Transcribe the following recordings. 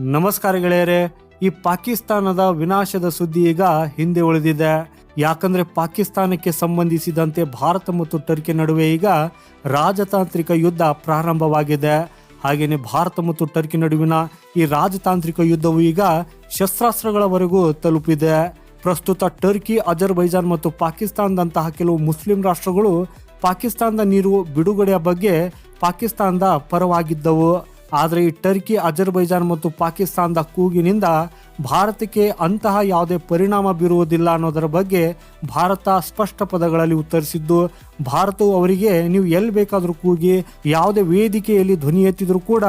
ನಮಸ್ಕಾರ ಗೆಳೆಯರೆ, ಈ ಪಾಕಿಸ್ತಾನದ ವಿನಾಶದ ಸುದ್ದಿ ಈಗ ಹಿಂದೆ ಉಳಿದಿದೆ. ಯಾಕಂದ್ರೆ ಪಾಕಿಸ್ತಾನಕ್ಕೆ ಸಂಬಂಧಿಸಿದಂತೆ ಭಾರತ ಮತ್ತು ಟರ್ಕಿ ನಡುವೆ ಈಗ ರಾಜತಾಂತ್ರಿಕ ಯುದ್ಧ ಪ್ರಾರಂಭವಾಗಿದೆ. ಹಾಗೇನೆ ಭಾರತ ಮತ್ತು ಟರ್ಕಿ ನಡುವಿನ ಈ ರಾಜತಾಂತ್ರಿಕ ಯುದ್ಧವು ಈಗ ಶಸ್ತ್ರಾಸ್ತ್ರಗಳವರೆಗೂ ತಲುಪಿದೆ. ಪ್ರಸ್ತುತ ಟರ್ಕಿ, ಅಜರ್ಬೈಜಾನ್ ಮತ್ತು ಪಾಕಿಸ್ತಾನದಂತಹ ಕೆಲವು ಮುಸ್ಲಿಂ ರಾಷ್ಟ್ರಗಳು ಪಾಕಿಸ್ತಾನದ ನೀರು ಬಿಡುಗಡೆಯ ಬಗ್ಗೆ ಪಾಕಿಸ್ತಾನದ ಪರವಾಗಿದ್ದವು. ಆದರೆ ಈ ಟರ್ಕಿ, ಅಜರ್ಬೈಜಾನ್ ಮತ್ತು ಪಾಕಿಸ್ತಾನದ ಕೂಗಿನಿಂದ ಭಾರತಕ್ಕೆ ಅಂತಹ ಯಾವುದೇ ಪರಿಣಾಮ ಬೀರುವುದಿಲ್ಲ ಅನ್ನೋದರ ಬಗ್ಗೆ ಭಾರತ ಸ್ಪಷ್ಟ ಪದಗಳಲ್ಲಿ ಉತ್ತರಿಸಿದ್ದು, ಭಾರತವು ಅವರಿಗೆ ನೀವು ಎಲ್ಲಿ ಬೇಕಾದರೂ ಕೂಗಿ ಯಾವುದೇ ವೇದಿಕೆಯಲ್ಲಿ ಧ್ವನಿ ಎತ್ತಿದರೂ ಕೂಡ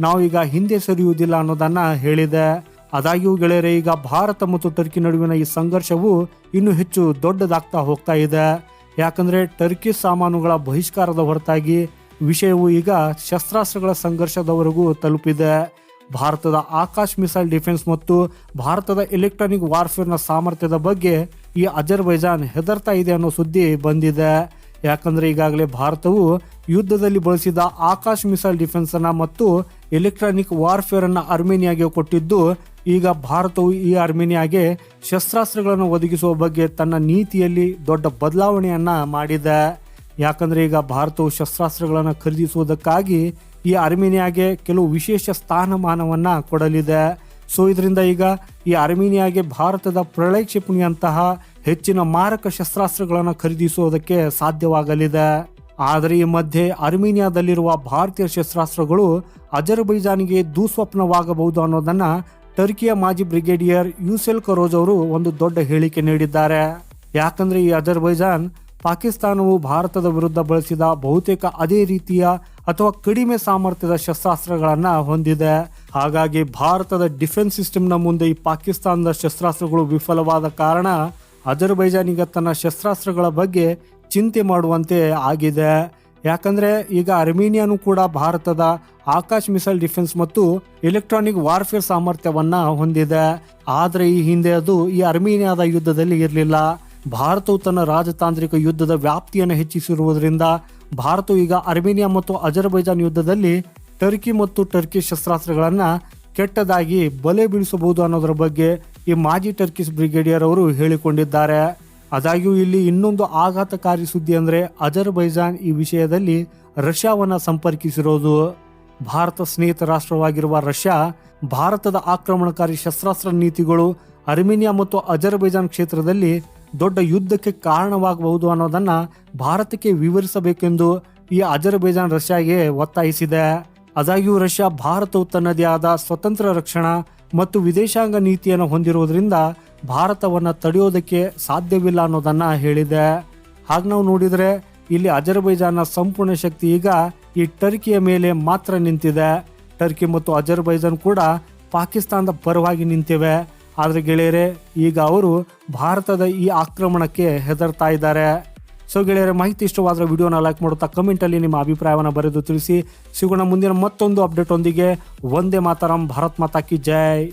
ನಾವೀಗ ಹಿಂದೆ ಸರಿಯುವುದಿಲ್ಲ ಅನ್ನೋದನ್ನು ಹೇಳಿದೆ. ಆದಾಗ್ಯೂ ಗೆಳೆಯರೆ, ಈಗ ಭಾರತ ಮತ್ತು ಟರ್ಕಿ ನಡುವಿನ ಈ ಸಂಘರ್ಷವು ಇನ್ನೂ ಹೆಚ್ಚು ದೊಡ್ಡದಾಗ್ತಾ ಹೋಗ್ತಾ ಇದೆ. ಯಾಕಂದ್ರೆ ಟರ್ಕಿ ಸಾಮಾನುಗಳ ಬಹಿಷ್ಕಾರದ ಹೊರತಾಗಿ ವಿಷಯವು ಈಗ ಶಸ್ತ್ರಾಸ್ತ್ರಗಳ ಸಂಘರ್ಷದವರೆಗೂ ತಲುಪಿದೆ. ಭಾರತದ ಆಕಾಶ್ ಮಿಸೈಲ್ ಡಿಫೆನ್ಸ್ ಮತ್ತು ಭಾರತದ ಎಲೆಕ್ಟ್ರಾನಿಕ್ ವಾರ್ಫೇರ್ನ ಸಾಮರ್ಥ್ಯದ ಬಗ್ಗೆ ಈ ಅಜರ್ಬೈಜಾನ್ ಹೆದರ್ತಾ ಇದೆ ಅನ್ನೋ ಸುದ್ದಿ ಬಂದಿದೆ. ಯಾಕಂದ್ರೆ ಈಗಾಗಲೇ ಭಾರತವು ಯುದ್ಧದಲ್ಲಿ ಬಳಸಿದ ಆಕಾಶ್ ಮಿಸೈಲ್ ಡಿಫೆನ್ಸ್ ಅನ್ನ ಮತ್ತು ಎಲೆಕ್ಟ್ರಾನಿಕ್ ವಾರ್ಫೇರನ್ನು ಅರ್ಮೇನಿಯಾಗೆ ಕೊಟ್ಟಿದ್ದು, ಈಗ ಭಾರತವು ಈ ಅರ್ಮೇನಿಯಾಗೆ ಶಸ್ತ್ರಾಸ್ತ್ರಗಳನ್ನು ಒದಗಿಸುವ ಬಗ್ಗೆ ತನ್ನ ನೀತಿಯಲ್ಲಿ ದೊಡ್ಡ ಬದಲಾವಣೆಯನ್ನು ಮಾಡಿದೆ. ಯಾಕಂದ್ರೆ ಈಗ ಭಾರತವು ಶಸ್ತ್ರಾಸ್ತ್ರಗಳನ್ನು ಖರೀದಿಸುವುದಕ್ಕಾಗಿ ಈ ಅರ್ಮೇನಿಯಾಗೆ ಕೆಲವು ವಿಶೇಷ ಸ್ಥಾನಮಾನವನ್ನು ಕೊಡಲಿದೆ. ಸೊ ಇದರಿಂದ ಈಗ ಈ ಅರ್ಮೇನಿಯಾಗೆ ಭಾರತದ ಪ್ರಳಯ ಕ್ಷಿಪಣಿಯಂತಹ ಹೆಚ್ಚಿನ ಮಾರಕ ಶಸ್ತ್ರಾಸ್ತ್ರಗಳನ್ನು ಖರೀದಿಸುವುದಕ್ಕೆ ಸಾಧ್ಯವಾಗಲಿದೆ. ಆದರೆ ಈ ಮಧ್ಯೆ ಅರ್ಮೇನಿಯಾದಲ್ಲಿರುವ ಭಾರತೀಯ ಶಸ್ತ್ರಾಸ್ತ್ರಗಳು ಅಜರ್ಬೈಜಾನ್ಗೆ ದುಸ್ವಪ್ನವಾಗಬಹುದು ಅನ್ನೋದನ್ನು ಟರ್ಕಿಯ ಮಾಜಿ ಬ್ರಿಗೇಡಿಯರ್ ಯೂಸೆಲ್ ಕರೋಜ್ ಅವರು ಒಂದು ದೊಡ್ಡ ಹೇಳಿಕೆ ನೀಡಿದ್ದಾರೆ. ಯಾಕಂದ್ರೆ ಈ ಅಜರ್ಬೈಜಾನ್ ಪಾಕಿಸ್ತಾನವು ಭಾರತದ ವಿರುದ್ಧ ಬಳಸಿದ ಬಹುತೇಕ ಅದೇ ರೀತಿಯ ಅಥವಾ ಕಡಿಮೆ ಸಾಮರ್ಥ್ಯದ ಶಸ್ತ್ರಾಸ್ತ್ರಗಳನ್ನು ಹೊಂದಿದೆ. ಹಾಗಾಗಿ ಭಾರತದ ಡಿಫೆನ್ಸ್ ಸಿಸ್ಟಮ್ನ ಮುಂದೆ ಈ ಪಾಕಿಸ್ತಾನದ ಶಸ್ತ್ರಾಸ್ತ್ರಗಳು ವಿಫಲವಾದ ಕಾರಣ ಅಜರ್ಬೈಜಾನಿಗೆ ತನ್ನ ಶಸ್ತ್ರಾಸ್ತ್ರಗಳ ಬಗ್ಗೆ ಚಿಂತೆ ಮಾಡುವಂತೆ ಆಗಿದೆ. ಯಾಕಂದ್ರೆ ಈಗ ಅರ್ಮೇನಿಯಾನು ಕೂಡ ಭಾರತದ ಆಕಾಶ್ ಮಿಸೈಲ್ ಡಿಫೆನ್ಸ್ ಮತ್ತು ಎಲೆಕ್ಟ್ರಾನಿಕ್ ವಾರ್ಫೇರ್ ಸಾಮರ್ಥ್ಯವನ್ನ ಹೊಂದಿದೆ. ಆದರೆ ಈ ಹಿಂದೆ ಅದು ಈ ಅರ್ಮೇನಿಯಾದ ಯುದ್ಧದಲ್ಲಿ ಇರಲಿಲ್ಲ. ಭಾರತವು ತನ್ನ ರಾಜತಾಂತ್ರಿಕ ಯುದ್ಧದ ವ್ಯಾಪ್ತಿಯನ್ನು ಹೆಚ್ಚಿಸಿರುವುದರಿಂದ ಭಾರತವು ಈಗ ಅರ್ಮೇನಿಯಾ ಮತ್ತು ಅಜರ್ಬೈಜಾನ್ ಯುದ್ಧದಲ್ಲಿ ಟರ್ಕಿ ಮತ್ತು ಟರ್ಕಿ ಶಸ್ತ್ರಾಸ್ತ್ರಗಳನ್ನು ಕೆಟ್ಟದಾಗಿ ಬಲೆ ಬೀಳಿಸಬಹುದು ಅನ್ನೋದರ ಬಗ್ಗೆ ಈ ಮಾಜಿ ಟರ್ಕಿಸ್ ಬ್ರಿಗೇಡಿಯರ್ ಅವರು ಹೇಳಿಕೊಂಡಿದ್ದಾರೆ. ಆದಾಗ್ಯೂ ಇಲ್ಲಿ ಇನ್ನೊಂದು ಆಘಾತಕಾರಿ ಸುದ್ದಿ ಅಂದರೆ ಅಜರ್ಬೈಜಾನ್ ಈ ವಿಷಯದಲ್ಲಿ ರಷ್ಯಾವನ್ನು ಸಂಪರ್ಕಿಸಿರೋದು. ಭಾರತ ಸ್ನೇಹಿತ ರಾಷ್ಟ್ರವಾಗಿರುವ ರಷ್ಯಾ, ಭಾರತದ ಆಕ್ರಮಣಕಾರಿ ಶಸ್ತ್ರಾಸ್ತ್ರ ನೀತಿಗಳು ಅರ್ಮೇನಿಯಾ ಮತ್ತು ಅಜರ್ಬೈಜಾನ್ ಕ್ಷೇತ್ರದಲ್ಲಿ ದೊಡ್ಡ ಯುದ್ಧಕ್ಕೆ ಕಾರಣವಾಗಬಹುದು ಅನ್ನೋದನ್ನ ಭಾರತಕ್ಕೆ ವಿವರಿಸಬೇಕೆಂದು ಈ ಅಜರ್ಬೈಜಾನ್ ರಷ್ಯಾಗೆ ಒತ್ತಾಯಿಸಿದೆ. ಆದಾಗ್ಯೂ ರಷ್ಯಾ ಭಾರತವು ತನ್ನದೇ ಆದ ಸ್ವತಂತ್ರ ರಕ್ಷಣಾ ಮತ್ತು ವಿದೇಶಾಂಗ ನೀತಿಯನ್ನು ಹೊಂದಿರುವುದರಿಂದ ಭಾರತವನ್ನ ತಡೆಯೋದಕ್ಕೆ ಸಾಧ್ಯವಿಲ್ಲ ಅನ್ನೋದನ್ನ ಹೇಳಿದೆ. ಹಾಗೆ ನಾವು ನೋಡಿದ್ರೆ ಇಲ್ಲಿ ಅಜರ್ಬೈಜಾನ್ನ ಸಂಪೂರ್ಣ ಶಕ್ತಿ ಈಗ ಈ ಟರ್ಕಿಯ ಮೇಲೆ ಮಾತ್ರ ನಿಂತಿದೆ. ಟರ್ಕಿ ಮತ್ತು ಅಜರ್ಬೈಜಾನ್ ಕೂಡ ಪಾಕಿಸ್ತಾನದ ಪರವಾಗಿ ನಿಂತಿವೆ. ಆದ್ರೆ ಗೆಳೆಯರೇ, ಈಗ ಅವರು ಭಾರತದ ಈ ಆಕ್ರಮಣಕ್ಕೆ ಹೆದರ್ತಾ ಇದ್ದಾರೆ. ಸೊ ಗೆಳೆಯರೆ, ಮಾಹಿತಿ ಇಷ್ಟವಾದರೆ ವಿಡಿಯೋನ ಲೈಕ್ ಮಾಡುತ್ತಾ ಕಮೆಂಟಲ್ಲಿ ನಿಮ್ಮ ಅಭಿಪ್ರಾಯವನ್ನು ಬರೆದು ತಿಳಿಸಿ. ಸಿಗೋಣ ಮುಂದಿನ ಮತ್ತೊಂದು ಅಪ್ಡೇಟ್ ಒಂದಿಗೆ. ಒಂದೇ ಮಾತರಂ, ಭಾರತ್ ಮಾತಾ ಕಿ ಜೈ.